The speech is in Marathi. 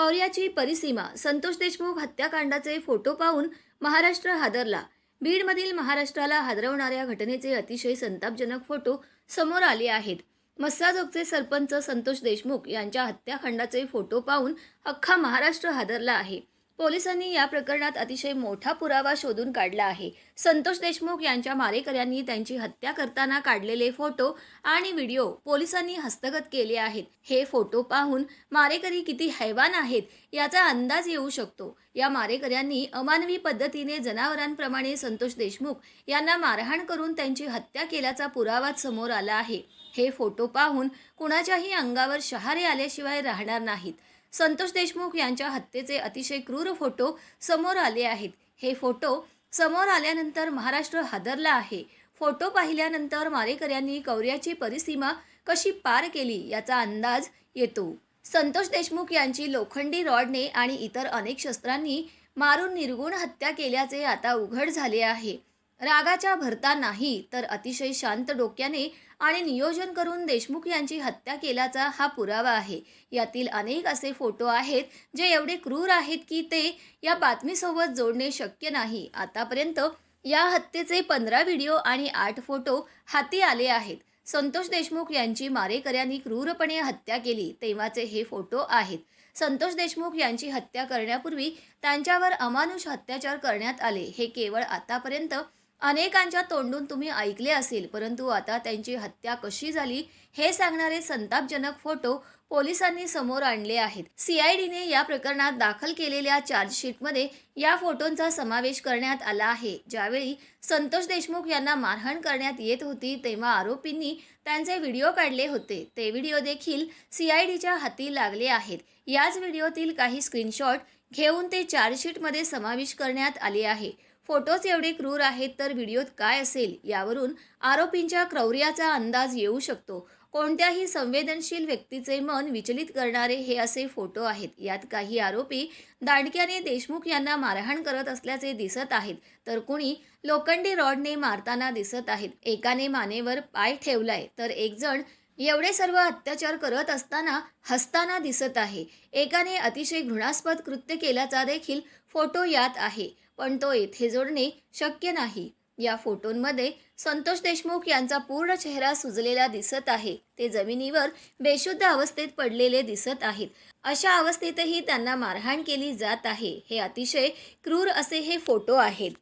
कौर्याची परिसीमा संतोष देशमुख हत्याकांडाचे फोटो पाहून महाराष्ट्र हादरला. बीडमधील महाराष्ट्राला हादरवणाऱ्या घटनेचे अतिशय संतापजनक फोटो समोर आले आहेत. मस्साजोगचे सरपंच संतोष देशमुख यांच्या हत्याकांडाचे फोटो पाहून अख्खा महाराष्ट्र हादरला आहे. पोलिसांनी या प्रकरणात अतिशय मोठा पुरावा शोधून काढला आहे. संतोष देशमुख यांच्या मारेकऱ्यांनी त्यांची हत्या करताना काढलेले फोटो आणि व्हिडिओ पोलिसांनी हस्तगत केले आहेत. हे फोटो पाहून मारेकरी किती हैवान आहेत याचा अंदाज येऊ शकतो. या मारेकऱ्यांनी अमानवी पद्धतीने जनावरांप्रमाणे संतोष देशमुख यांना मारहाण करून त्यांची हत्या केल्याचा पुरावाच समोर आला आहे. हे फोटो पाहून कुणाच्याही अंगावर शहारे आल्याशिवाय राहणार नाहीत. संतोष देशमुख यांच्या हत्येचे अतिशय क्रूर फोटो समोर आले आहेत. हे फोटो समोर आल्यानंतर महाराष्ट्र हादरला आहे. फोटो पाहिल्यानंतर मारेकऱ्यांनी कौर्याची परिसीमा कशी पार केली याचा अंदाज येतो. संतोष देशमुख यांची लोखंडी रॉडने आणि इतर अनेक शस्त्रांनी मारून निर्गुण हत्या केल्याचे आता उघड झाले आहे. रागाच्या भरता नाही तर अतिशय शांत डोक्याने आणि नियोजन करून देशमुख यांची हत्या केल्याचा हा पुरावा आहे. यातील अनेक असे फोटो आहेत जे एवढे क्रूर आहेत की ते या बातमीसोबत जोडणे शक्य नाही. आतापर्यंत या हत्येचे पंधरा व्हिडिओ आणि आठ फोटो हाती आले आहेत. संतोष देशमुख यांची मारेकऱ्यांनी क्रूरपणे हत्या केली तेव्हाचे हे फोटो आहेत. संतोष देशमुख यांची हत्या करण्यापूर्वी त्यांच्यावर अमानुष अत्याचार करण्यात आले. हे केवळ आतापर्यंत अनेकांच्या तोंडून तुम्ही ऐकले असेल परंतु आता त्यांची हत्या कशी झाली हे सांगणारे संतापजनक फोटो पोलिसांनी समोर आणले आहेत. सीआयडीने या प्रकरणात दाखल केलेल्या चार्जशीटमध्ये या फोटोंचा समावेश करण्यात आला आहे. ज्यावेळी संतोष देशमुख यांना मारहाण करण्यात येत होती तेव्हा आरोपींनी त्यांचे व्हिडिओ काढले होते. ते व्हिडिओ देखील सीआयडीच्या हाती लागले आहेत. याच व्हिडिओतील काही स्क्रीनशॉट घेऊन ते चार्जशीटमध्ये समावेश करण्यात आले आहे. फोटोज एवढे क्रूर आहेत तर व्हिडिओत काय असेल यावरून आरोपींच्या क्रौर्याचा अंदाज येऊ शकतो. कोणत्याही संवेदनशील व्यक्तीचे मन विचलित करणारे हे असे फोटो आहेत. यात काही आरोपी दांडक्याने देशमुख यांना मारहाण करत असल्याचे दिसत आहेत. तर कुणी लोखंडी रॉडने मारताना दिसत आहेत. एकाने मानेवर पाय ठेवलाय. तर एक जण एवढे सर्व अत्याचार करत असताना हसताना दिसत आहे. एकाने अतिशय घृणास्पद कृत्य केल्याचा देखील फोटो यात आहे पण तो येथे जोडणे शक्य नाही. या फोटोंमध्ये संतोष देशमुख यांचा पूर्ण चेहरा सुजलेला दिसत आहे. ते जमिनीवर बेशुद्ध अवस्थेत पडलेले दिसत आहेत. अशा अवस्थेतही त्यांना मारहाण केली जात आहे. हे अतिशय क्रूर असे हे फोटो आहेत.